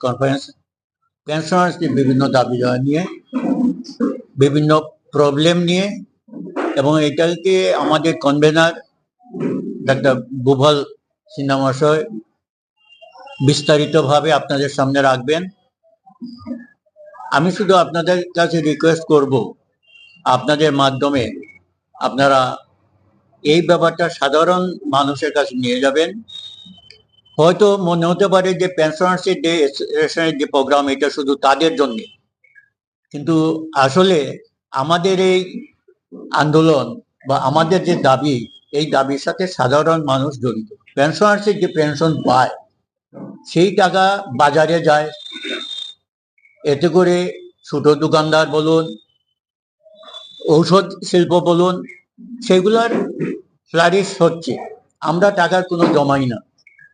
Conference পেনশনার্সদের বিভিন্ন দাবি দেওয়া নিয়ে বিভিন্ন প্রবলেম নিয়ে এবং এটাকে আমাদের কনভেনার ডাক্তার বুভল সিনহা মহাশয় বিস্তারিতভাবে আপনাদের সামনে রাখবেন আমি শুধু আপনাদের কাছে রিকোয়েস্ট করব আপনাদের মাধ্যমে আপনারা এই ব্যাপারটা সাধারণ মানুষের কাছে নিয়ে যাবেন হয়তো মনে হতে পারে যে পেনশনার্সের ডে যে প্রোগ্রাম এটা শুধু তাদের জন্য। কিন্তু আসলে আমাদের এই আন্দোলন বা আমাদের যে দাবি, এই দাবির সাথে সাধারণ মানুষ জড়িত। পেনশনার্সের যে পেনশন পায়, সেই টাকা বাজারে যায়। এতে করে ছোট দোকানদার বলুন, ঔষধ শিল্প বলুন, সেগুলার ফ্লারিশ হচ্ছে। আমরা টাকার কোনো জমাই না।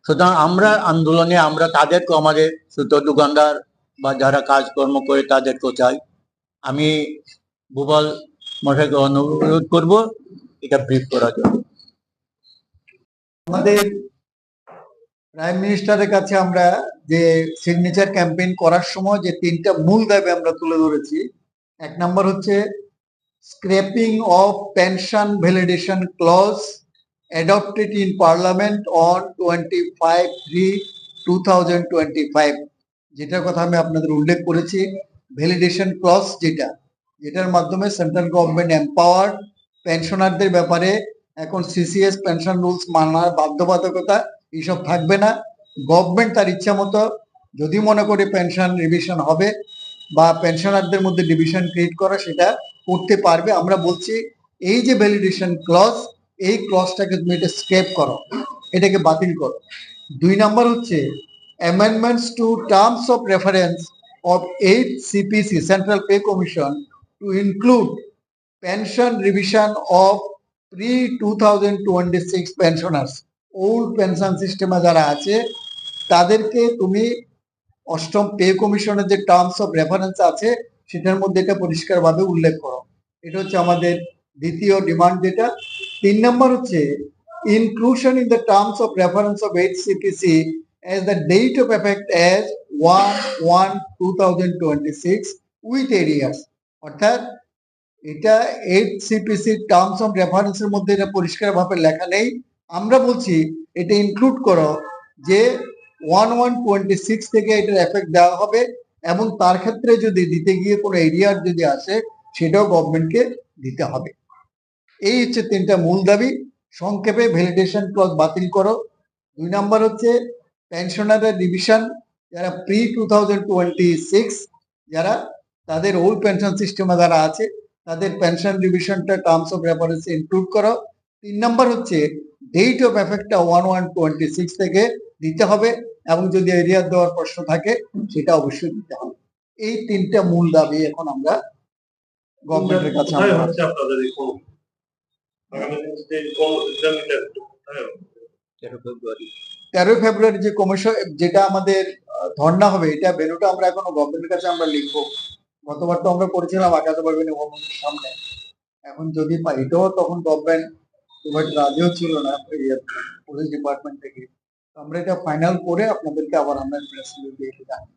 সুতরাং আমরা আন্দোলনে, আমরা তাদেরকে আমাদের ছোট দোকানদার বা যারা কাজকর্ম করে তাদেরকেও চাই। আমি ভূপাল মশাইকে অনুরোধ করব এটা ব্রিফ করার জন্য। আমাদের প্রাইম মিনিস্টারের কাছে আমরা যে সিগনেচার ক্যাম্পেইন করার সময় যে তিনটা মূল দাবি আমরা তুলে ধরেছি, এক নম্বর হচ্ছে scrapping of pension validation clause three two thousand twenty five যেটার কথা আমি আপনাদের উল্লেখ করেছি ভ্যালিডেশন ক্লজ যেটা, যেটার মাধ্যমে সেন্ট্রাল গভর্নমেন্ট এম্পাওয়ার পেনশনারদের ব্যাপারে এখন সিসিএস পেনশন রুলস মানার বাধ্যবাধকতা এইসব থাকবে না। গভর্নমেন্ট তার ইচ্ছা মতো যদি মনে করে পেনশন রিভিশন হবে বা পেনশনারদের মধ্যে ডিভিশন ক্রিয়েট করা, সেটা করতে পারবে। আমরা বলছি, এই যে ভ্যালিডেশন ক্লজ এই ক্লজটাকে তুমি এটা স্কেপ করো, এটাকে বাতিল করো। দুই নাম্বার হচ্ছে amendments to terms of reference of eight CPC central pay commission to include pension revision of pre two thousand twenty six pensioners old pension সিস্টেমে যারা আছে, তাদেরকে তুমি অষ্টম পে কমিশনের যে টার্মস অফ রেফারেন্স আছে, সেটার মধ্যে এটা পরিষ্কারভাবে উল্লেখ করো। এটা হচ্ছে আমাদের দ্বিতীয় ডিমান্ড যেটা, তিন নম্বর হচ্ছে inclusion in the terms of reference of eight CPC as the date of effect as 1 1 2026 with areas. অর্থাৎ এটা এইট সিপিসি টার্মস অফ রেফারেন্সের মধ্যে এটা পরিষ্কারভাবে লেখা নেই। আমরা বলছি এটা ইনক্লুড করো যে ওয়ান ওয়ান টোয়েন্টি সিক্স থেকে এটার এফেক্ট দেওয়া হবে এবং তার ক্ষেত্রে যদি দিতে গিয়ে কোনো এরিয়ার যদি আসে, সেটাও গভর্নমেন্টকে দিতে হবে। এই হচ্ছে তিনটা মূল দাবি। সংক্ষেপে ভ্যালিডেশন ক্লজ বাতিল করো। দুই নাম্বার হচ্ছে পেনশনারের ডিভিশন যারা pre two thousand twenty six যারা তাদের ওল্ড পেনশন সিস্টেমে যারা আছে তাদের পেনশন ডিভিশনটা টার্মস অফ রেফারেন্স ইনক্লুড করো। তিন নাম্বার হচ্ছে ডেট অফ এফেক্টটা ওয়ান ওয়ান টোয়েন্টি সিক্স থেকে দিতে হবে এবং যদি এরিয়া দেওয়ার প্রশ্ন থাকে সেটা অবশ্যই দিতে হবে। এই তিনটা মূল দাবি এখন আমরা গভর্নমেন্টের কাছে তেরোই ফেব্রুয়ারি যে কমিশন যেটা আমাদের ধর্ণা হবে, এটা বেনুটা আমরা এখনও গভর্নমেন্টের কাছে আমরা লিখব। গতবার তো আমরা করেছিলাম আকাশে পারবেন ভবনের সামনে। এখন যদি এটাও তখন গভর্নমেন্ট রাজিও ছিল না পুলিশ ডিপার্টমেন্ট থেকে। আমরা এটা ফাইনাল করে আপনাদেরকে আবার আমরা প্রেস দিয়ে জানাব